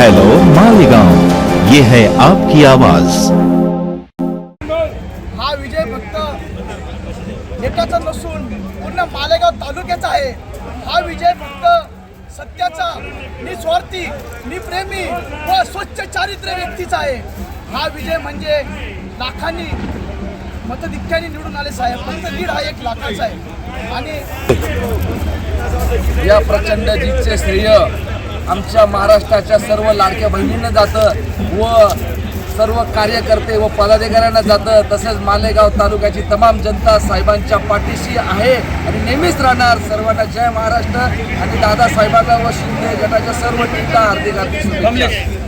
Hello Malegaon. ये है आपकी आवाज। हा विजय फक्त एकाचा नसून पूर्ण मालेगाव तालुक्याचा आहे. हा विजय फक्त सत्याचा निस्वार्थी निप्रेमी व स्वच्छ चारित्र्य व्यक्तीचा आहे. हा विजय म्हणजे लाखांनी मतधिक्याने निवडून आले साहेब. फक्त लीड हा एक लाखाचा आहे. आणि या प्रचंड जीतचे श्रेय आमच्या महाराष्ट्राच्या सर्व लाडक्या बहिणींना जातं व सर्व कार्यकर्ते व पदाधिकाऱ्यांना जातं. तसेच मालेगाव तालुक्याची तमाम जनता साहेबांच्या पाठीशी आहे आणि नेहमीच राहणार. सर्वांना जय महाराष्ट्र आणि दादासाहेबांना व शिंदे गटाच्या सर्व टीमला हार्दिक हार्दिक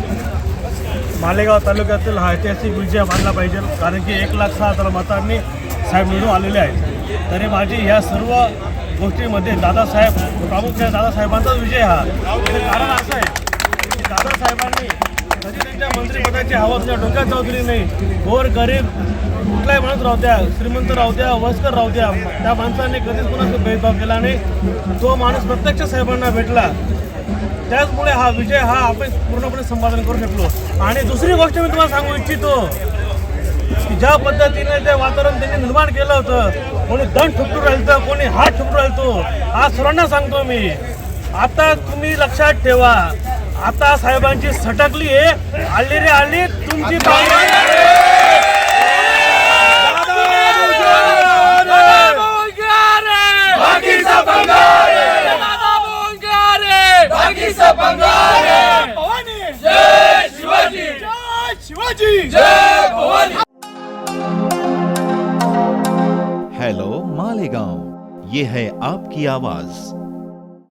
मालेगाव तालुक्यातील हा ऐतिहासिक विजय मानला पाहिजे कारण की एक लाख सहा हजार मतांनी साहेब निवडून आलेले आहेत. तरी माझी ह्या सर्व गोष्टीमध्ये दादासाहेब प्रामुख्याने दादासाहेबांचाच विजय हा. मंत्रिपदाची हवा तुझ्या डोक्यात जाऊ दिली नाही. गोर गरीब कुठलाही माणूस राहू द्या श्रीमंत राहू द्या वस्कर राहू द्या त्या माणसाने कधीच कुणाचा भेदभाव केला नाही. तो माणूस प्रत्यक्ष साहेबांना भेटला त्याचमुळे हा विजय हा आपण पूर्णपणे संपादन करू शकलो. आणि दुसरी गोष्ट मी तुम्हाला सांगू इच्छितो की ज्या पद्धतीने ते वातावरण त्यांनी निर्माण केलं होतं कोणी दंड ठुकटू राहिलं कोणी हात ठुकटू राहिलो आज सर्वांना सांगतो मी. आता तुम्ही लक्षात ठेवा आता साहेबांची सटकली आहे. आली रे आली तुमची हेलो मालेगांव ये है आपकी आवाज़।